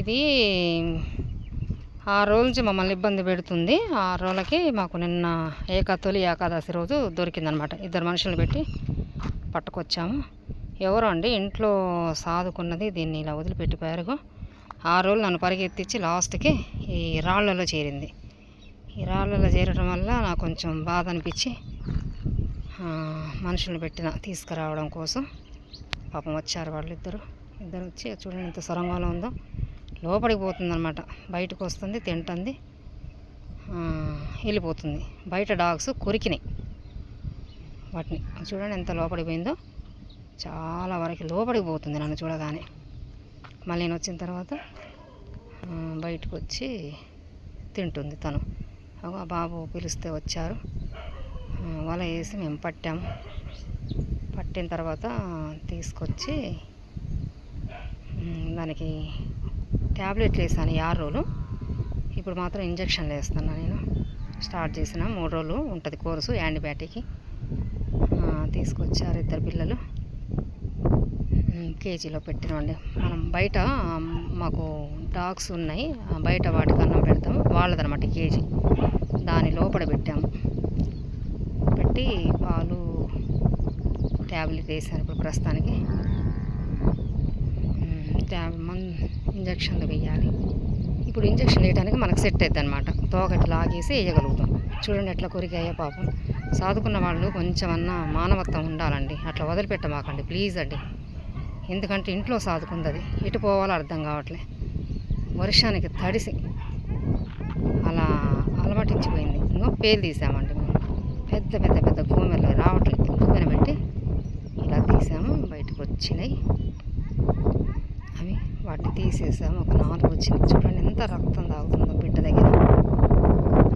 ఇది ఆరు రోజు నుంచి మమ్మల్ని ఇబ్బంది పెడుతుంది. ఆరు రోజులకి మాకు నిన్న ఏకాతొలి ఏకాదశి రోజు దొరికిందనమాట. ఇద్దరు మనుషులు పెట్టి పట్టుకొచ్చాము. ఎవరో అండి? ఇంట్లో సాదుకున్నది దీన్ని ఇలా వదిలిపెట్టిపోయారు ఆ రోజులు నన్ను పరిగెత్తించి లాస్ట్కి ఈ రాళ్ళలో చేరింది. ఈ రాళ్ళలో చేరడం వల్ల నాకు కొంచెం బాధ అనిపించి మనుషులను పెట్టిన తీసుకురావడం కోసం పాపం వచ్చారు వాళ్ళు ఇద్దరు ఇద్దరు వచ్చి చూడండి ఎంత సొరంగంలో ఉందో. లోపలికి పోతుందన్నమాట. బయటకు వస్తుంది తింటుంది వెళ్ళిపోతుంది. బయట డాగ్స్ కొరికినాయి. వాటిని. చూడండి ఎంత లోపలికి పోయిందో. చాలా వరకు లోపలికి పోతుంది నన్ను చూడగానే. మళ్ళీ నేను వచ్చిన తర్వాత బయటకు వచ్చి తింటుంది తను. ఆ బాబు పిలిస్తే వచ్చారు. వల వేసి మేము పట్టాము పట్టిన తర్వాత తీసుకొచ్చి దానికి ట్యాబ్లెట్లు వేసాను ఆరు రోజులు. ఇప్పుడు మాత్రం ఇంజక్షన్లు వేస్తాను నేను. స్టార్ట్ చేసిన మూడు రోజులు ఉంటుంది కోర్సు యాంటీబయాటిక్ తీసుకొచ్చారు ఇద్దరు పిల్లలు. కేజీలో పెట్టినండి మనం బయట మాకు డాగ్స్ ఉన్నాయి. బయట వాటికి అన్నం పెడతాము. వాళ్ళదనమాట కేజీ. దాని లోపల పెట్టాము. పెట్టి పాలు ట్యాబ్లెట్ వేసాను ఇప్పుడు ప్రస్తుతానికి. ట్యాబ్ మన్ ఇంజక్షన్లు వేయాలి ఇప్పుడు ఇంజక్షన్ వేయడానికి మనకు సెట్ అవుతుంది అనమాట తోకటి లాగేసి వేయగలుగుతాం. చూడండి ఎట్లా కొరికాయో పాపం. సాదుకున్న వాళ్ళు కొంచెమన్నా మానవత్వం ఉండాలండి. అట్లా వదిలిపెట్టమాకండి ప్లీజ్ అండి. ఎందుకంటే ఇంట్లో సాదుకుంది అది ఎటు పోవాలో అర్థం కావట్లే. వర్షానికి తడిసి అలా అలవాటించిపోయింది ఇంకో పేలు తీసామండి మేము. పెద్ద పెద్ద పెద్ద గోమెలు రావట్లేదు. గోమెన పెట్టి ఇలా తీసాము బయటకు వచ్చినాయి. వేసేసాము ఒక నాలుగు వచ్చింది చూడండి ఎంత రక్తం తాగుతుందో బిడ్డ దగ్గర.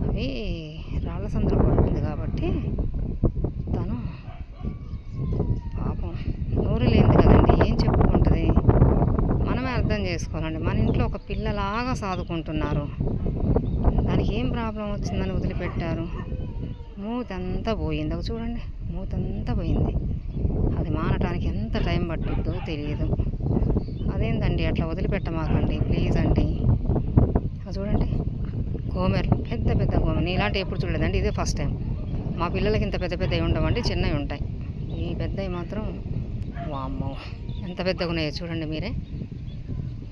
అవి రాళ్ళ సందులో పడుతుంది కాబట్టి తను పాపం నోరు లేనిది కదండి. ఏం చెప్పుకుంటుంది? మనమే అర్థం చేసుకోవాలండి. మన ఇంట్లో ఒక పిల్లలాగా సాదుకుంటున్నారు. దానికి ఏం ప్రాబ్లం వచ్చిందని వదిలిపెట్టారు? మూతంతా పోయింది. ఒక చూడండి. మూతంతా పోయింది. అది మానటానికి ఎంత టైం పట్టుద్దో తెలియదు అదేందండి అట్లా వదిలిపెట్టమాకండి ప్లీజ్ అండి అది చూడండి. గోమెర్లు పెద్ద పెద్ద గోమె ఇలాంటి ఎప్పుడు చూడలేదండి ఇదే ఫస్ట్ టైం. మా పిల్లలకి ఇంత పెద్ద పెద్దవి ఉండవండి చిన్నవి ఉంటాయి. ఈ పెద్దవి మాత్రం వామ్మో ఎంత పెద్దగా ఉన్నాయో చూడండి మీరే.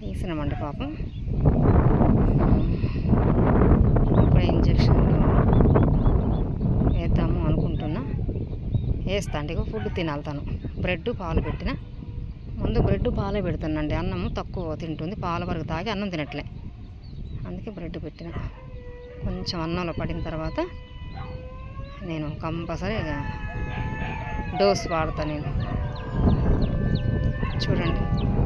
తీసినామండి పాపం. ఇప్పుడే ఇంజక్షన్ వేద్దాము అనుకుంటున్నా. వేస్తా అండి ఇగో ఫుడ్ తినాలి తను. బ్రెడ్ పాలు పెట్టిన. ముందు బ్రెడ్ పాలే పెడతానండి అన్నం తక్కువ తింటుంది. పాల వరకు తాగి అన్నం తినట్లే. అందుకే బ్రెడ్ పెట్టిన. కొంచెం అన్నంలో పడిన తర్వాత నేను కంపల్సరీ డోస్ వాడతాను నేను. చూడండి.